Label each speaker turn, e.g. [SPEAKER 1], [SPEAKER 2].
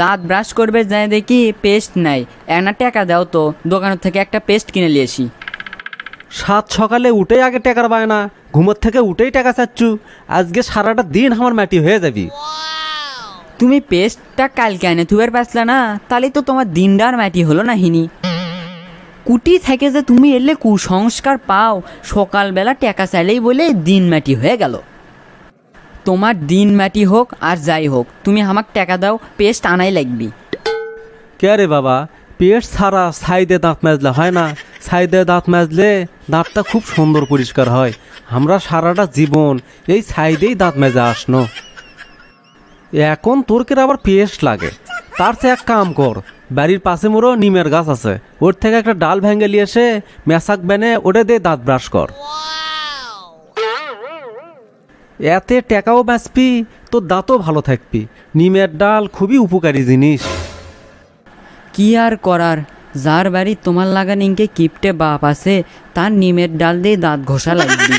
[SPEAKER 1] দাঁত ব্রাশ করবে যাই দেখি পেস্ট নাই। একটা টাকা দাও তো দোকানের থেকে একটা পেস্ট কিনে নিয়ে আসি।
[SPEAKER 2] সাত সকালে উঠেই আগে টাকার বায়না ঘুমোর থেকে উঠেই টাকা চাচ্ছু। আজকে সারাটা দিন আমার মাটি হয়ে যাবি।
[SPEAKER 1] তুমি পেস্টটা কালকে আনে তুবের পাসলা না তাহলে তো তোমার দিনদার মাটি হলো না হিনি। কুটি থেকে যে তুমি এলে কুসংস্কার পাও সকালবেলা টাকা চাইলেই বলে দিন মাটি হয়ে গেল। তোমার দিন মাটি হোক আর যাই হোক, তুমি আমাকে টাকা দাও, পেস্ট আনাই লাগবি।
[SPEAKER 2] কে রে বাবা? পেট ছাড়া সাইডে দাঁত মাজলে হয় না। সাইডে দাঁত মাজলে দাঁতটা খুব সুন্দর পরিষ্কার হয়। আমরা সারাটা জীবন এই সাইডেই দাঁত মেজে আসনো। এখন তোর কেন আবার পেস্ট লাগে। তার চেয়ে এক কাম কর, বাড়ির পাশে মোরও নিমের গাছ আছে। ওর থেকে একটা ডাল ভেঙে নিয়ে এসে মেশাক বেনে ওটা দিয়ে দাঁত ব্রাশ কর। এতে টেকাও বাঁচবি, তোর দাঁতও ভালো থাকবি। নিমের ডাল খুবই উপকারী জিনিস।
[SPEAKER 1] কি আর করার? যার বাড়ি তোমার লাগান ইনকে কিপটে বাপ আছে, তার নিমের ডাল দিয়ে দাঁত ঘষা লাগবে।